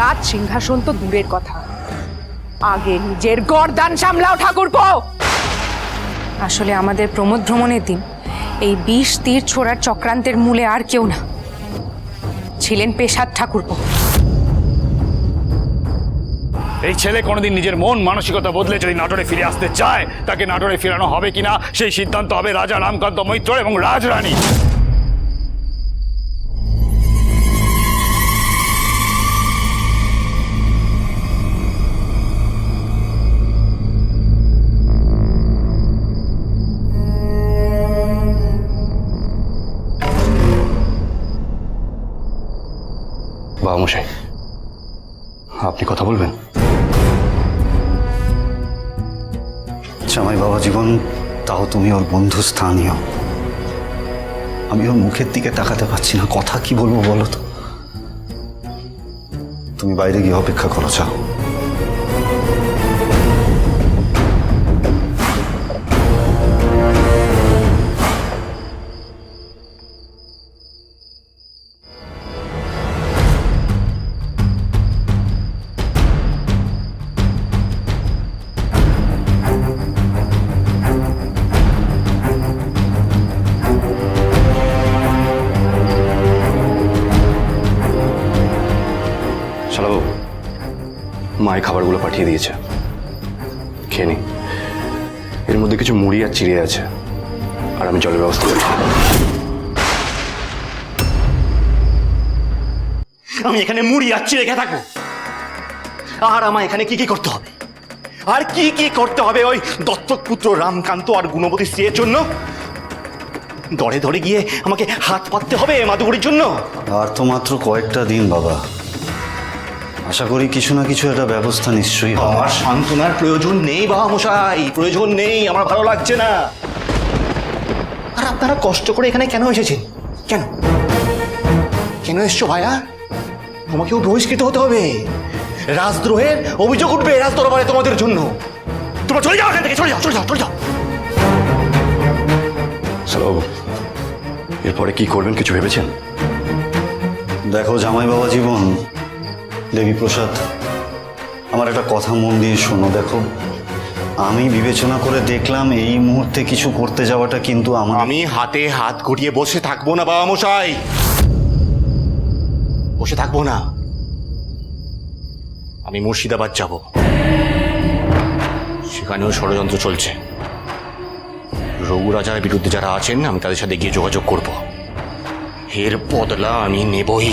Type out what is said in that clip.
রাজ সিংহাসন তো দূরের কথা। আগে নিজের গরদান সামলাও ঠাকুরপো! আসলে আমাদের প্রমোদ ভ্রমণের দিন, এই বিষ তীর ছোড়ার চক্রান্তের মূলে আর কেউ না। ছিলেন পেশাদ ঠাকুরপো। এই ছেলে কোনোদিন নিজের মন মানসিকতা বদলে যদি নাটোরে ফিরে আসতে চায়, তাকে নাটোরে ফেরানো হবে কিনা, সেই সিদ্ধান্ত হবে রাজা রামকান্ত মৈত্র এবং রাজরানী বাবা মশাই, আপনি কথা বলবেন? জামাই বাবা জীবন, তাও তুমি ওর বন্ধু স্থানীয়। আমি ওর মুখের দিকে তাকাতে পারছি না, কথা কি বলব বলো তো? তুমি বাইরে গিয়ে অপেক্ষা করো চাও মা এই খাবারগুলো পাঠিয়ে দিয়েছে। খেয়ে নি। এর মধ্যে কিছু মুড়ি আর চিড়ে আছে। আর আমি জলের ব্যবস্থা করছি আমি এখানে মুড়ি যাচ্ছি রেখে থাকব। আর আমার এখানে কি কি করতে হবে? আর কি কি করতে হবে ওই দত্তক পুত্র রামকান্ত আর গুণবতী স্ত্রীর জন্য? দরে দরে গিয়ে আমাকে হাত পাততে হবে মাধুগুড়ির জন্য? আর তো মাত্র কয়েকটা দিন, বাবা। আশা করি কিছু না কিছু একটা ব্যবস্থা নিশ্চয়ই হবে। আমার সান্ত্বনার প্রয়োজন নেই বাবা মশাই প্রয়োজন নেই আমার ভালো লাগছে না। আর আপনারা কষ্ট করে এখানে কেন এসেছেন? কেন? কেন এসছো ভাইয়া আমাকেও বহিষ্কৃত হতে হবে। রাজদ্রোহের অভিযোগ উঠবে রাজ দরবারে তোমাদের জন্য। তোমরা চলে যাও এখান থেকে চলে যাও চলে যাও চলে যাও। এরপরে কি করবেন কিছু ভেবেছেন? দেখো জামাই বাবা জীবন দেবী প্রসাদ আমার একটা কথা মন দিয়ে শোনো। দেখো, আমি বিবেচনা করে দেখলাম এই মুহূর্তে কিছু করতে যাওয়াটা কিন্তু আমার আমি হাতে হাত ঘুরিয়ে বসে থাকব না বাবা মশাই বসে থাকব না। আমি মুর্শিদাবাদ যাব। সেখানেও ষড়যন্ত্র চলছে। রঘু রাজার বিরুদ্ধে যারা আছেন, আমি তাদের সাথে গিয়ে যোগাযোগ করব। এর বদলা আমি নেবই।